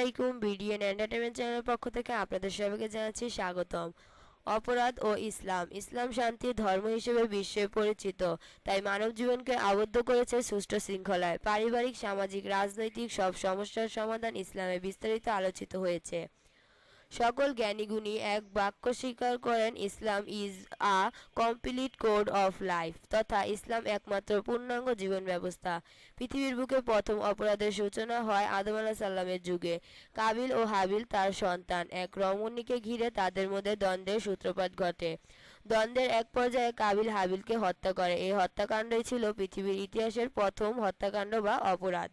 আলাইকুম BDN entertainment চ্যানেলের পক্ষ থেকে আপনাদের সবাইকে জানাচ্ছি স্বাগতম। অপরাধ ও ইসলাম। ইসলাম শান্তি ধর্ম হিসেবে বিশ্বে পরিচিত, তাই মানব জীবনকে আবদ্ধ করেছে সুষ্ঠু শৃঙ্খলায়। পারিবারিক, সামাজিক, রাজনৈতিক সব সমস্যার সমাধান ইসলামে বিস্তারিত আলোচিত হয়েছে। সকল জ্ঞানীগুণী এক বাক্য স্বীকার করেন, Islam is a complete code of life তথা ইসলাম একমাত্র পূর্ণাঙ্গ জীবন ব্যবস্থা পৃথিবীর বুকে প্রথম অপরাধের সূচনা হয় আদম আলাহ সাল্লামের যুগে। কাবিল ও হাবিল তার সন্তান। এক রমণীকে ঘিরে তাদের মধ্যে দ্বন্দ্বের সূত্রপাত ঘটে। দ্বন্দ্বের এক পর্যায়ে কাবিল হাবিলকে হত্যা করে। এই হত্যাকাণ্ডই ছিল পৃথিবীর ইতিহাসের প্রথম হত্যাকাণ্ড বা অপরাধ।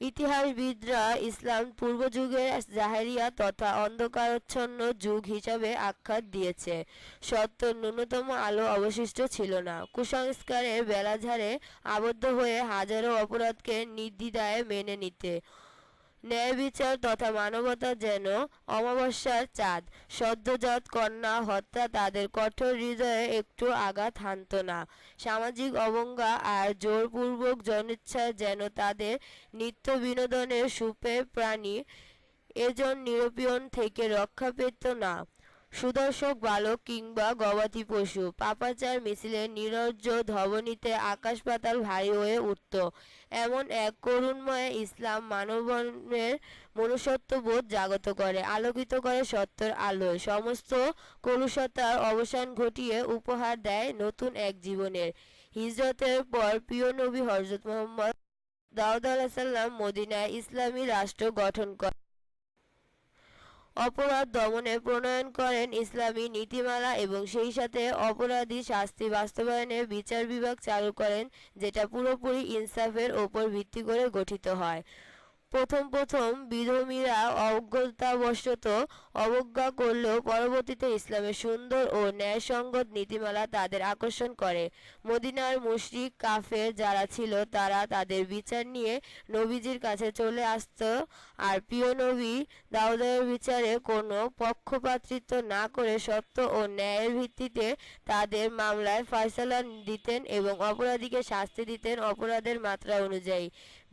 ইতিহাসবিদরা ইসলাম পূর্ব যুগের জাহেরিয়া তথা অন্ধকারচ্ছন্ন যুগ হিসাবে আখ্যা দিয়েছে। সত্য ন্যূনতম আলো অবশিষ্ট ছিল না। কুসংস্কারের বেলাঝারে আবদ্ধ হয়ে হাজারো অপরাধকে নির্দ্বিধায় মেনে নিতে ন্যায় বিচার তথা মানবতা যেন অমাবস্যার চাঁদ। সদ্যজাত কন্যা হত্যা তাদের কঠোর হৃদয়ে একটু আঘাত হানত না। সামাজিক অবজ্ঞা আর জোরপূর্বক জনিচ্ছা যেন তাদের নিত্য বিনোদনের সুপে প্রাণী এজন নিরপিয়ন থেকে রক্ষা পেত না। সুদর্শক, বালক কিংবা গবাদি পশু। পাপাচার মিছিলে নিরজ্জ ধবনীতে আকাশ পাতাল ভারী হয়ে উঠত। এমন এক করুণময় ইসলাম মানবনের মনুষ্যত্ববোধ জাগত করে, আলোকিত করে সত্যের আলোয়। সমস্ত কলুষতার অবসান ঘটিয়ে উপহার দেয় নতুন এক জীবনের। হিজরতের পর প্রিয় নবী হজরত মোহাম্মদ দাউদ আলাহিসাল্লাম মদিনায় ইসলামী রাষ্ট্র গঠন করে অপরাধ দমনে প্রণয়ন করেন ইসলামী নীতিমালা এবং সেই সাথে অপরাধী শাস্তি বাস্তবায়নে বিচার বিভাগ চালু করেন, যেটা পুরোপুরি ইনসাফের ওপর ভিত্তি করে গঠিত হয়। প্রথম প্রথম বিধর্মীরা অজ্ঞতাবশত অবজ্ঞা করলেও পরবর্তীতে ইসলামের সুন্দর ও ন্যায়সঙ্গত নীতিমালা তাদের আকর্ষণ করে। মদিনার মুশরিক, কাফের যারা ছিল, তারা তাদের বিচার নিয়ে নবীজির কাছে চলে আসত। আর প্রিয় নবী দাউদের বিচারে কোনো পক্ষপাতৃত্ব না করে সত্য ও ন্যায়ের ভিত্তিতে তাদের মামলায় ফয়সালা দিতেন এবং অপরাধীকে শাস্তি দিতেন অপরাধের মাত্রা অনুযায়ী।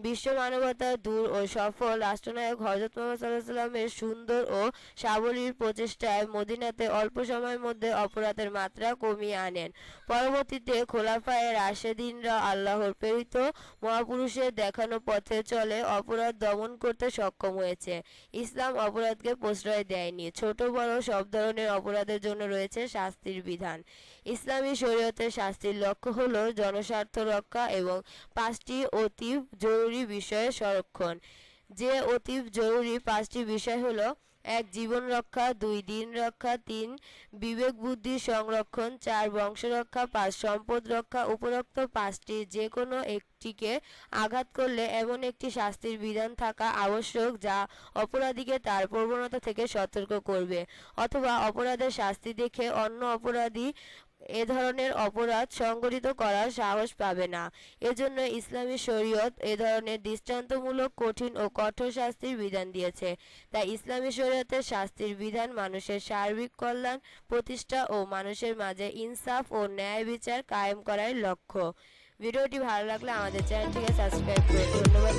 বিশ্ব মানবতার দূর ও সফল রাষ্ট্রনায়ক হজরত মোহাম্মদ সুন্দর ও সাবলীর প্রচেষ্টায় মদিনাতে অল্প সময়ের মধ্যে অপরাধের মাত্রা কমিয়ে আনেন। পরবর্তীতে খোলাফায়ে রাশেদিনরা আল্লাহর প্রেরিত মহাপুরুষের দেখানো পথে চলে অপরাধ দমন করতে সক্ষম হয়েছে। ইসলাম অপরাধকে প্রশ্রয় দেয়নি। ছোট বড় সব ধরনের অপরাধের জন্য রয়েছে শাস্তির বিধান। ইসলামী শরীয়তের শাস্তির লক্ষ্য হল জনস্বার্থ রক্ষা এবং পাঁচটি অতি জরুরি বিষয়ে সংরক্ষণ। যে অতি জরুরি পাঁচটি বিষয় হলো, এক, জীবন রক্ষা, দুই, দিন রক্ষা, তিন, বিবেক বুদ্ধি সংরক্ষণ, চার, বংশ রক্ষা, পাঁচ, সম্পদ রক্ষা, উপরোক্ত পাঁচটি যে কোনো একটিকে আঘাত করলে এমন একটি শাস্তির বিধান থাকা আবশ্যক যা অপরাধীকে তার প্রবণতা থেকে সতর্ক করবে। অথবা অপরাধের শাস্তি দেখে অন্য অপরাধী এ ধরনের অপরাধ সংগঠিত করার সাহস পাবে না। এজন্য ইসলামী শরীয়ত এ ধরনের দৃষ্টান্তমূলক, কঠিন ও কঠোর শাস্তির বিধান দিয়েছে। তাই ইসলামী শরীয়তের শাস্তির বিধান মানুষের সার্বিক কল্যাণ, প্রতিষ্ঠা ও মানুষের মাঝে ইনসাফ ও ন্যায় বিচার কায়েম করার লক্ষ্য। ভিডিওটি ভালো লাগলে আমাদের চ্যানেলটিকে সাবস্ক্রাইব করুন ধন্যবাদ